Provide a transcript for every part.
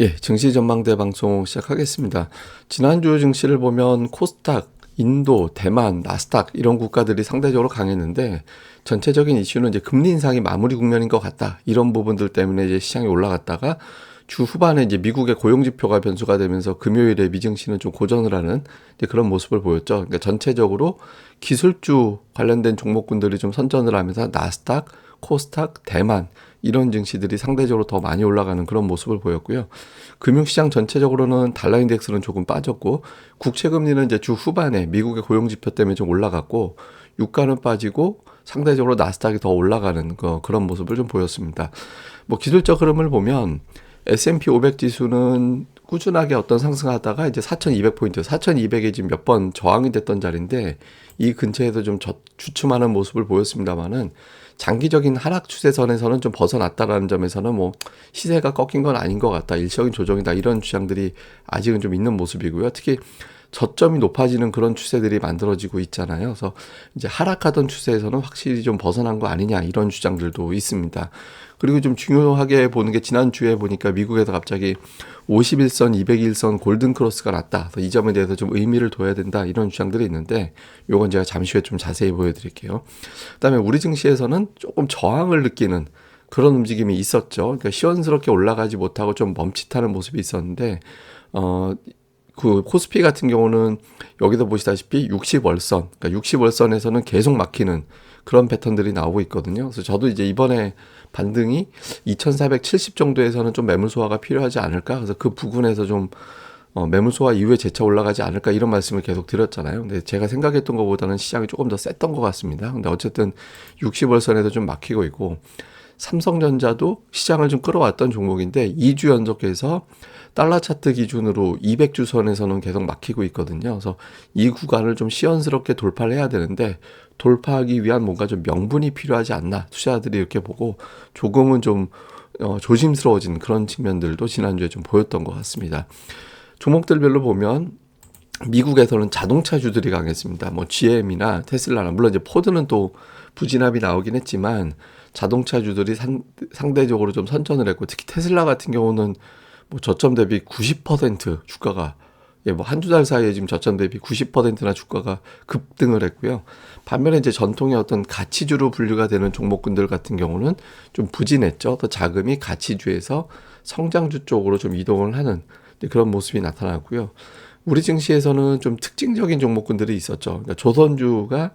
예, 증시 전망대 방송 시작하겠습니다. 지난주 증시를 보면 코스닥, 인도, 대만, 나스닥 이런 국가들이 상대적으로 강했는데 전체적인 이슈는 이제 금리 인상이 마무리 국면인 것 같다. 이런 부분들 때문에 이제 시장이 올라갔다가 주 후반에 이제 미국의 고용 지표가 변수가 되면서 금요일에 미증시는 좀 고전을 하는 그런 모습을 보였죠. 그러니까 전체적으로 기술주 관련된 종목군들이 좀 선전을 하면서 나스닥, 코스닥, 대만 이런 증시들이 상대적으로 더 많이 올라가는 그런 모습을 보였고요. 금융시장 전체적으로는 달러 인덱스는 조금 빠졌고 국채 금리는 이제 주 후반에 미국의 고용 지표 때문에 좀 올라갔고 유가는 빠지고 상대적으로 나스닥이 더 올라가는 그, 그런 모습을 좀 보였습니다. 뭐 기술적 흐름을 보면 S&P 500 지수는 꾸준하게 어떤 상승하다가 이제 4,200포인트, 4,200에 지금 몇 번 저항이 됐던 자리인데 이 근처에서 좀 저, 주춤하는 모습을 보였습니다만은 장기적인 하락 추세선에서는 좀 벗어났다라는 점에서는 뭐 시세가 꺾인 건 아닌 것 같다. 일시적인 조정이다. 이런 주장들이 아직은 좀 있는 모습이고요. 특히 저점이 높아지는 그런 추세들이 만들어지고 있잖아요. 그래서 이제 하락하던 추세에서는 확실히 좀 벗어난 거 아니냐 이런 주장들도 있습니다. 그리고 좀 중요하게 보는 게 지난주에 보니까 미국에서 갑자기 51선, 201선 골든 크로스가 났다. 이 점에 대해서 좀 의미를 둬야 된다. 이런 주장들이 있는데 요건 제가 잠시 후에 좀 자세히 보여 드릴게요. 그다음에 우리 증시에서는 조금 저항을 느끼는 그런 움직임이 있었죠. 그러니까 시원스럽게 올라가지 못하고 좀 멈칫하는 모습이 있었는데 어, 그 코스피 같은 경우는 여기서 보시다시피 60월선, 그러니까 60월선에서는 계속 막히는 그런 패턴들이 나오고 있거든요. 그래서 저도 이제 이번에 반등이 2470 정도에서는 좀 매물 소화가 필요하지 않을까? 그래서 그 부근에서 좀 어, 매물 소화 이후에 재차 올라가지 않을까 이런 말씀을 계속 드렸잖아요. 근데 제가 생각했던 것보다는 시장이 조금 더 셌던 것 같습니다. 근데 어쨌든 60월선에도 좀 막히고 있고 삼성전자도 시장을 좀 끌어왔던 종목인데 2주 연속해서 달러 차트 기준으로 200주 선에서는 계속 막히고 있거든요. 그래서 이 구간을 좀 시원스럽게 돌파를 해야 되는데 돌파하기 위한 뭔가 좀 명분이 필요하지 않나 투자자들이 이렇게 보고 조금은 좀 어, 조심스러워진 그런 측면들도 지난주에 좀 보였던 것 같습니다. 종목들별로 보면 미국에서는 자동차주들이 강했습니다. 뭐 GM이나 테슬라나 물론 이제 포드는 또 부진합이 나오긴 했지만 자동차주들이 상, 상대적으로 좀 선전을 했고 특히 테슬라 같은 경우는 뭐 저점 대비 90% 주가가 예, 뭐 한두 달 사이에 지금 저점 대비 90%나 주가가 급등을 했고요. 반면에 이제 전통의 어떤 가치주로 분류가 되는 종목군들 같은 경우는 좀 부진했죠. 더 자금이 가치주에서 성장주 쪽으로 좀 이동을 하는 그런 모습이 나타났고요. 우리 증시에서는 좀 특징적인 종목군들이 있었죠. 그러니까 조선주가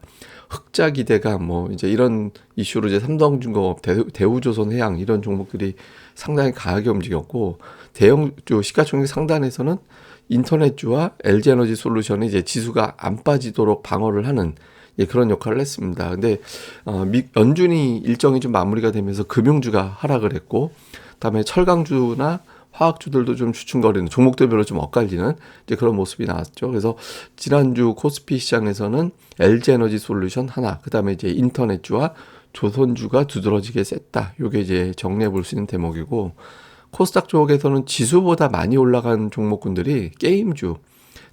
흑자 기대가 뭐 이제 이런 이슈로 이제 삼성중공업, 대우 조선해양 이런 종목들이 상당히 강하게 움직였고 대형주 시가총액 상단에서는 인터넷주와 LG에너지 솔루션이 이제 지수가 안 빠지도록 방어를 하는 예, 그런 역할을 했습니다. 근데 어, 미, 연준이 일정이 좀 마무리가 되면서 금융주가 하락을 했고, 그다음에 철강주나 화학주들도 좀 주춤거리는 종목들별로 좀 엇갈리는 이제 그런 모습이 나왔죠. 그래서 지난주 코스피 시장에서는 LG 에너지 솔루션 하나, 그다음에 이제 인터넷주와 조선주가 두드러지게 셌다. 요게 이제 정리해 볼 수 있는 대목이고 코스닥 쪽에서는 지수보다 많이 올라간 종목군들이 게임주,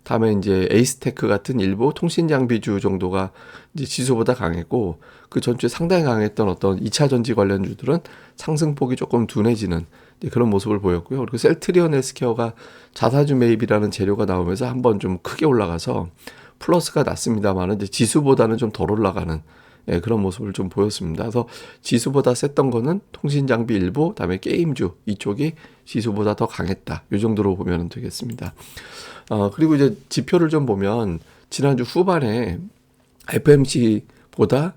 다음에 이제 에이스테크 같은 일부 통신 장비주 정도가 이제 지수보다 강했고 그 전주에 상당히 강했던 어떤 2차 전지 관련주들은 상승폭이 조금 둔해지는 그런 모습을 보였고요. 그리고 셀트리온 헬스케어가 자사주 매입이라는 재료가 나오면서 한번 좀 크게 올라가서 플러스가 났습니다만은 이제 지수보다는 좀 덜 올라가는 예, 그런 모습을 좀 보였습니다. 그래서 지수보다 셌던 거는 통신 장비 일부, 다음에 게임주 이쪽이 지수보다 더 강했다. 이 정도로 보면 되겠습니다. 어, 그리고 이제 지표를 좀 보면 지난주 후반에 FMC보다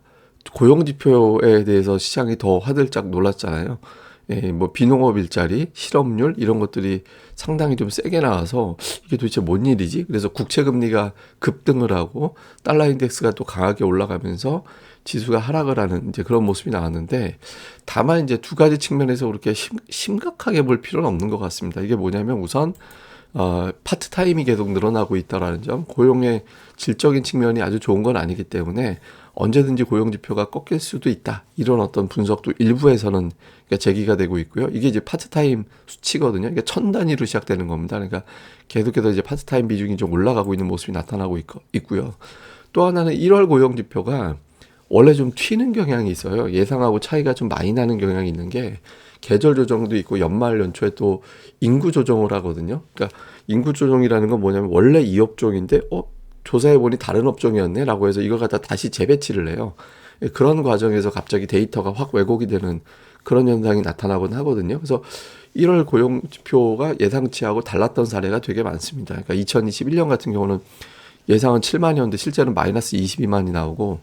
고용 지표에 대해서 시장이 더 화들짝 놀랐잖아요. 예, 뭐 비농업 일자리, 실업률 이런 것들이 상당히 좀 세게 나와서 이게 도대체 뭔 일이지? 그래서 국채 금리가 급등을 하고 달러 인덱스가 또 강하게 올라가면서 지수가 하락을 하는 이제 그런 모습이 나왔는데 다만 이제 두 가지 측면에서 그렇게 심, 심각하게 볼 필요는 없는 것 같습니다. 이게 뭐냐면 우선 어, 파트타임이 계속 늘어나고 있다라는 점, 고용의 질적인 측면이 아주 좋은 건 아니기 때문에 언제든지 고용 지표가 꺾일 수도 있다. 이런 어떤 분석도 일부에서는 제기가 되고 있고요. 이게 이제 파트타임 수치거든요. 이게 천 단위로 시작되는 겁니다. 그러니까 계속해서 이제 파트타임 비중이 좀 올라가고 있는 모습이 나타나고 있, 있고요. 또 하나는 1월 고용 지표가 원래 좀 튀는 경향이 있어요. 예상하고 차이가 좀 많이 나는 경향이 있는 게 계절 조정도 있고 연말 연초에 또 인구 조정을 하거든요. 그러니까 인구 조정이라는 건 뭐냐면 원래 이 업종인데 어 조사해 보니 다른 업종이었네라고 해서 이걸 갖다 다시 재배치를 해요. 예, 그런 과정에서 갑자기 데이터가 확 왜곡이 되는 그런 현상이 나타나곤 하거든요. 그래서 1월 고용 지표가 예상치하고 달랐던 사례가 되게 많습니다. 그러니까 2021년 같은 경우는 예상은 7만이었는데 실제는 마이너스 22만이 나오고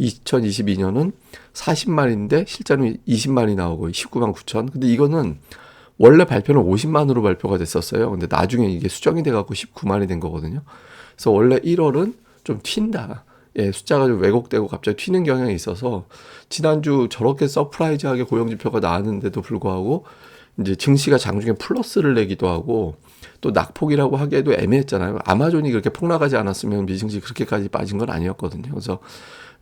2022년은 40만인데 실제는 20만이 나오고 19만 9천. 근데 이거는 원래 발표는 50만으로 발표가 됐었어요. 근데 나중에 이게 수정이 돼갖고 19만이 된 거거든요. 그래서 원래 1월은 좀 튄다. 예, 숫자가 좀 왜곡되고 갑자기 튀는 경향이 있어서 지난주 저렇게 서프라이즈하게 고용지표가 나왔는데도 불구하고 이제 증시가 장중에 플러스를 내기도 하고 또 낙폭이라고 하기에도 애매했잖아요. 아마존이 그렇게 폭락하지 않았으면 미증시 그렇게까지 빠진 건 아니었거든요. 그래서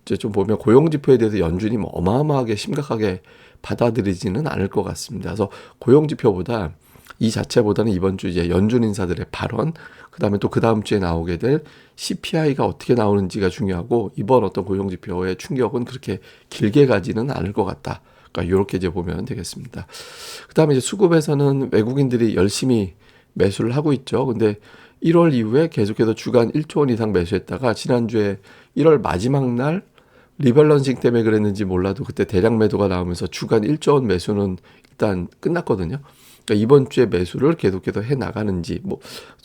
이제 좀 보면 고용지표에 대해서 연준이 뭐 어마어마하게 심각하게 받아들이지는 않을 것 같습니다. 그래서 고용지표보다 이 자체보다는 이번 주 이제 연준 인사들의 발언, 그 다음에 또 그 다음 주에 나오게 될 CPI가 어떻게 나오는지가 중요하고 이번 어떤 고용지표의 충격은 그렇게 길게 가지는 않을 것 같다. 그러니까 이렇게 이제 보면 되겠습니다. 그 다음에 이제 수급에서는 외국인들이 열심히 매수를 하고 있죠. 근데 1월 이후에 계속해서 주간 1조 원 이상 매수했다가 지난주에 1월 마지막 날 리밸런싱 때문에 그랬는지 몰라도 그때 대량 매도가 나오면서 주간 1조 원 매수는 일단 끝났거든요. 그러니까 이번 주에 매수를 계속해서 해 나가는지 뭐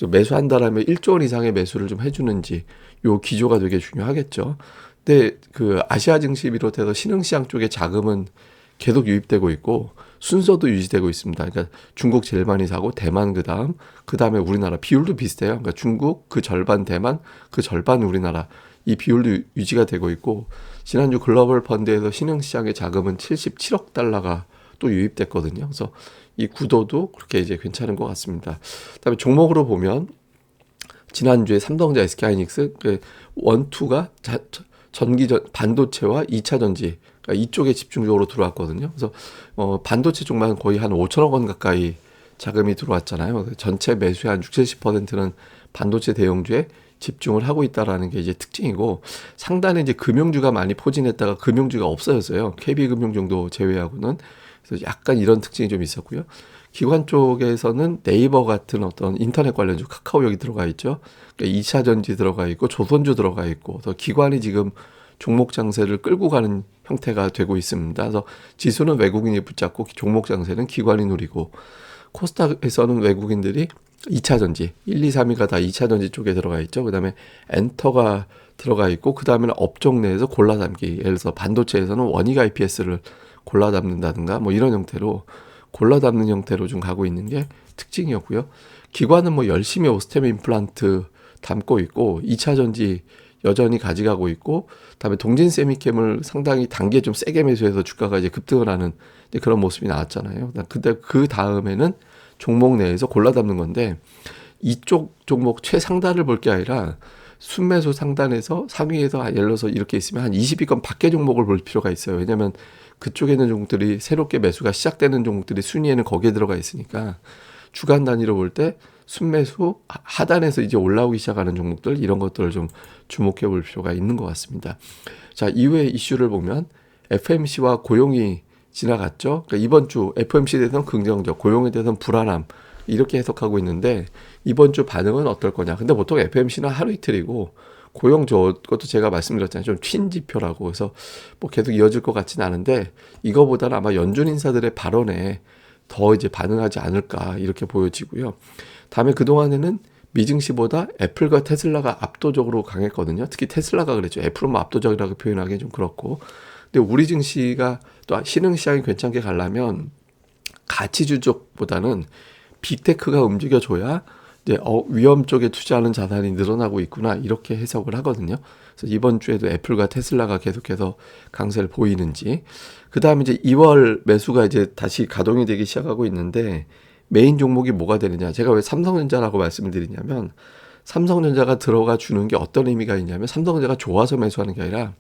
매수한다라면 1조 원 이상의 매수를 좀 해주는지 요 기조가 되게 중요하겠죠. 근데 그 아시아 증시 비롯해서 신흥시장 쪽에 자금은 계속 유입되고 있고 순서도 유지되고 있습니다. 그러니까 중국 제일 많이 사고 대만 그 다음 그 다음에 우리나라 비율도 비슷해요. 그러니까 중국 그 절반 대만 그 절반 우리나라 이 비율도 유지가 되고 있고 지난주 글로벌 펀드에서 신흥시장의 자금은 77억 달러가 또 유입됐거든요. 그래서 이 구도도 그렇게 이제 괜찮은 것 같습니다. 그다음에 종목으로 보면 지난주에 삼성전자, SK하이닉스 그 원투가 전기 전 반도체와 2차 전지 그러니까 이쪽에 집중적으로 들어왔거든요. 그래서 어 반도체 쪽만 거의 한 5천억 원 가까이 자금이 들어왔잖아요. 전체 매수의 한 60, 70%는 반도체 대형주에 집중을 하고 있다라는 게 이제 특징이고 상단에 이제 금융주가 많이 포진했다가 금융주가 없어졌어요. KB금융 정도 제외하고는 그래서 약간 이런 특징이 좀 있었고요. 기관 쪽에서는 네이버 같은 어떤 인터넷 관련주 카카오 여기 들어가 있죠. 그러니까 2차 전지 들어가 있고 조선주 들어가 있고 그래서 기관이 지금 종목 장세를 끌고 가는 형태가 되고 있습니다. 그래서 지수는 외국인이 붙잡고 종목 장세는 기관이 누리고 코스닥에서는 외국인들이 2차 전지 1, 2, 3위가 다 2차 전지 쪽에 들어가 있죠. 그다음에 엔터가 들어가 있고 그다음에는 업종 내에서 골라 담기. 예를 들어서 반도체에서는 원익 IPS를 골라 담는다든가 뭐 이런 형태로 골라 담는 형태로 좀 가고 있는 게 특징이었고요. 기관은 뭐 열심히 오스템 임플란트 담고 있고 2차 전지 여전히 가져가고 있고 그다음에 동진 세미캠을 상당히 단계 좀 세게 매수해서 주가가 이제 급등을 하는 그런 모습이 나왔잖아요. 근데 그 다음에는 종목 내에서 골라 담는 건데 이쪽 종목 최상단을 볼 게 아니라 순매수 상단에서 상위에서 들어서 이렇게 있으면 한 20위권 밖의 종목을 볼 필요가 있어요. 왜냐하면 그쪽에 있는 종목들이 새롭게 매수가 시작되는 종목들이 순위에는 거기에 들어가 있으니까 주간 단위로 볼 때 순매수 하단에서 이제 올라오기 시작하는 종목들 이런 것들을 좀 주목해 볼 필요가 있는 것 같습니다. 자 이후에 이슈를 보면 FMC와 고용이 지나갔죠. 그러니까 이번 주 FMC에 대해서는 긍정적, 고용에 대해서는 불안함 이렇게 해석하고 있는데 이번 주 반응은 어떨 거냐. 근데 보통 FMC는 하루 이틀이고 고용 저것도 제가 말씀드렸잖아요. 좀 튄 지표라고. 그래서 뭐 계속 이어질 것 같지는 않은데 이거보다는 아마 연준 인사들의 발언에 더 이제 반응하지 않을까 이렇게 보여지고요. 다음에 그동안에는 미증시보다 애플과 테슬라가 압도적으로 강했거든요. 특히 테슬라가 그랬죠. 애플은 뭐 압도적이라고 표현하기 좀 그렇고. 근데 우리 증시가 또 신흥시장이 괜찮게 가려면 가치주 쪽보다는 빅테크가 움직여줘야 이제 어, 위험 쪽에 투자하는 자산이 늘어나고 있구나 이렇게 해석을 하거든요. 그래서 이번 주에도 애플과 테슬라가 계속해서 강세를 보이는지 그 다음에 이제 2월 매수가 이제 다시 가동이 되기 시작하고 있는데 메인 종목이 뭐가 되느냐 제가 왜 삼성전자라고 말씀을 드리냐면 삼성전자가 들어가 주는 게 어떤 의미가 있냐면 삼성전자가 좋아서 매수하는 게 아니라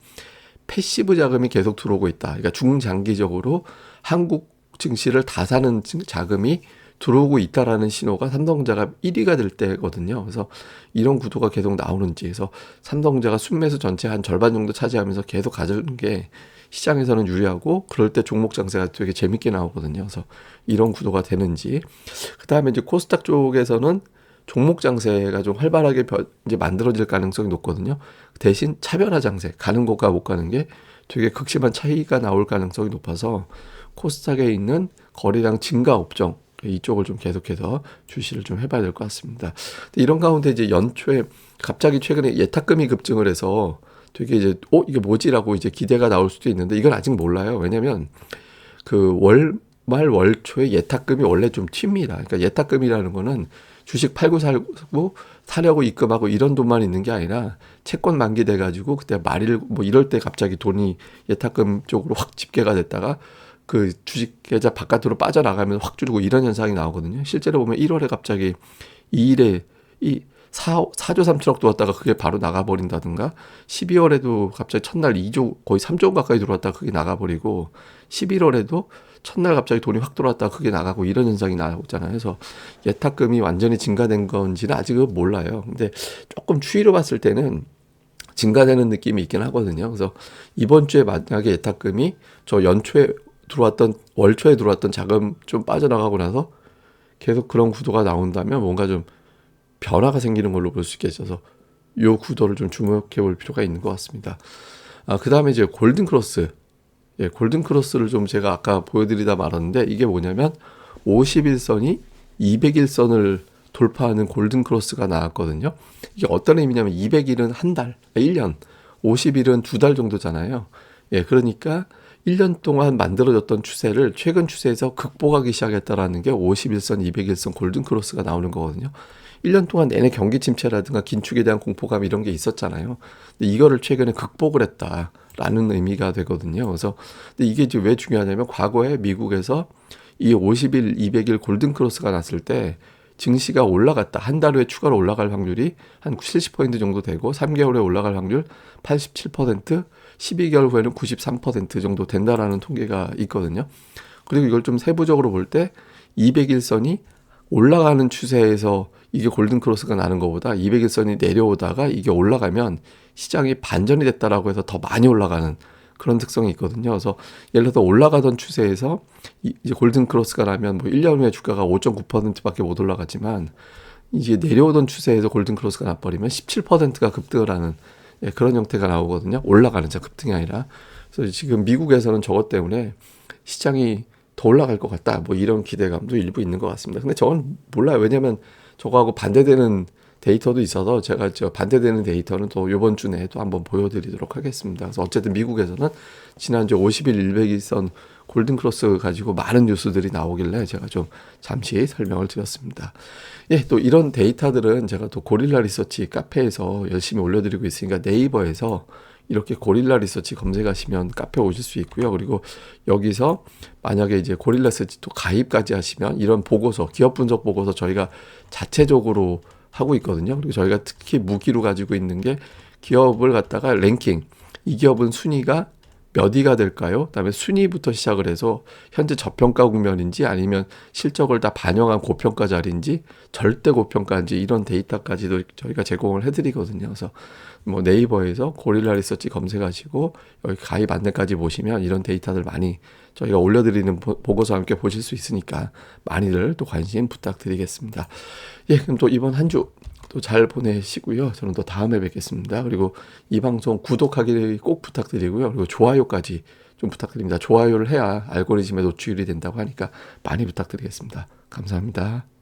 패시브 자금이 계속 들어오고 있다. 그러니까 중장기적으로 한국 증시를 다 사는 자금이 들어오고 있다라는 신호가 삼성자가 1위가 될 때거든요. 그래서 이런 구도가 계속 나오는지 해서 삼성자가 순매수 전체 한 절반 정도 차지하면서 계속 가져오는 게 시장에서는 유리하고 그럴 때 종목 장세가 되게 재밌게 나오거든요. 그래서 이런 구도가 되는지 그다음에 이제 코스닥 쪽에서는 종목 장세가 좀 활발하게 벼- 이제 만들어질 가능성이 높거든요. 대신 차별화 장세 가는 곳과 못 가는 게 되게 극심한 차이가 나올 가능성이 높아서 코스닥에 있는 거래량 증가 업종 이쪽을 좀 계속해서 주시를 좀 해봐야 될 것 같습니다. 이런 가운데 이제 연초에 갑자기 최근에 예탁금이 급증을 해서 되게 이제 어 이게 뭐지라고 이제 기대가 나올 수도 있는데 이건 아직 몰라요. 왜냐면 그 월말 월초에 예탁금이 원래 좀 튑니다. 그러니까 예탁금이라는 거는 주식 팔고 살고 사려고 입금하고 이런 돈만 있는 게 아니라 채권 만기 돼 가지고 그때 말일 뭐 이럴 때 갑자기 돈이 예탁금 쪽으로 확 집계가 됐다가 그 주식 계좌 바깥으로 빠져나가면 확 줄고 이런 현상이 나오거든요. 실제로 보면 1월에 갑자기 2일에 이 4, 4조 3천억 들어왔다가 그게 바로 나가버린다든가 12월에도 갑자기 첫날 2조 거의 3조 원 가까이 들어왔다가 그게 나가버리고 11월에도 첫날 갑자기 돈이 확 들어왔다가 그게 나가고 이런 현상이 나오잖아요. 그래서 예탁금이 완전히 증가된 건지는 아직은 몰라요. 근데 조금 추이로 봤을 때는 증가되는 느낌이 있긴 하거든요. 그래서 이번 주에 만약에 예탁금이 저 연초에 들어왔던 월초에 들어왔던 자금 좀 빠져나가고 나서 계속 그런 구도가 나온다면 뭔가 좀 변화가 생기는 걸로 볼 수 있겠어서 요 구도를 좀 주목해 볼 필요가 있는 것 같습니다. 아, 그 다음에 이제 골든 크로스. 예, 골든 크로스를 좀 제가 아까 보여드리다 말았는데 이게 뭐냐면 51선이 201선을 돌파하는 골든 크로스가 나왔거든요. 이게 어떤 의미냐면 200일은 한 달, 1년, 50일은 두 달 정도잖아요. 예, 그러니까 1년 동안 만들어졌던 추세를 최근 추세에서 극복하기 시작했다라는 게 51선, 201선 골든 크로스가 나오는 거거든요. 1년 동안 내내 경기 침체라든가 긴축에 대한 공포감 이런 게 있었잖아요. 근데 이거를 최근에 극복을 했다라는 의미가 되거든요. 그래서 이게 이제 왜 중요하냐면 과거에 미국에서 이 50일, 200일 골든 크로스가 났을 때 증시가 올라갔다. 한 달 후에 추가로 올라갈 확률이 한 70포인트 정도 되고 3개월 후에 올라갈 확률 87%, 12개월 후에는 93% 정도 된다라는 통계가 있거든요. 그리고 이걸 좀 세부적으로 볼 때 200일선이 올라가는 추세에서 이게 골든 크로스가 나는 것보다 200일선이 내려오다가 이게 올라가면 시장이 반전이 됐다라고 해서 더 많이 올라가는 그런 특성이 있거든요. 그래서 예를 들어서 올라가던 추세에서 이- 이제 골든 크로스가 나면 뭐 1년 후에 주가가 5.9%밖에 못 올라가지만 이제 내려오던 추세에서 골든 크로스가 나버리면 17%가 급등을 하는 예, 그런 형태가 나오거든요. 올라가는 자 급등이 아니라. 그래서 지금 미국에서는 저것 때문에 시장이 더 올라갈 것 같다. 뭐 이런 기대감도 일부 있는 것 같습니다. 근데 저건 몰라요. 왜냐면 저거하고 반대되는 데이터도 있어서 제가 저 반대되는 데이터는 또 이번 주 내에 또 한번 보여드리도록 하겠습니다. 그래서 어쨌든 미국에서는 지난주 50일 100일선 골든 크로스 가지고 많은 뉴스들이 나오길래 제가 좀 잠시 설명을 드렸습니다. 예, 또 이런 데이터들은 제가 또 고릴라 리서치 카페에서 열심히 올려드리고 있으니까 네이버에서 이렇게 고릴라 리서치 검색하시면 카페 오실 수 있고요. 그리고 여기서 만약에 이제 고릴라 리서치 또 가입까지 하시면 이런 보고서, 기업 분석 보고서 저희가 자체적으로 하고 있거든요. 그리고 저희가 특히 무기로 가지고 있는 게 기업을 갖다가 랭킹, 이 기업은 순위가 몇 위가 될까요? 그다음에 순위부터 시작을 해서 현재 저평가 국면인지 아니면 실적을 다 반영한 고평가 자리인지 절대 고평가인지 이런 데이터까지도 저희가 제공을 해드리거든요. 그래서 뭐 네이버에서 고릴라 리서치 검색하시고 여기 가입 안내까지 보시면 이런 데이터들 많이 저희가 올려드리는 보- 보고서와 함께 보실 수 있으니까 많이들 또 관심 부탁드리겠습니다. 예, 그럼 또 이번 한 주 또 잘 보내시고요. 저는 또 다음에 뵙겠습니다. 그리고 이 방송 구독하기 꼭 부탁드리고요. 그리고 좋아요까지 좀 부탁드립니다. 좋아요를 해야 알고리즘에 노출이 된다고 하니까 많이 부탁드리겠습니다. 감사합니다.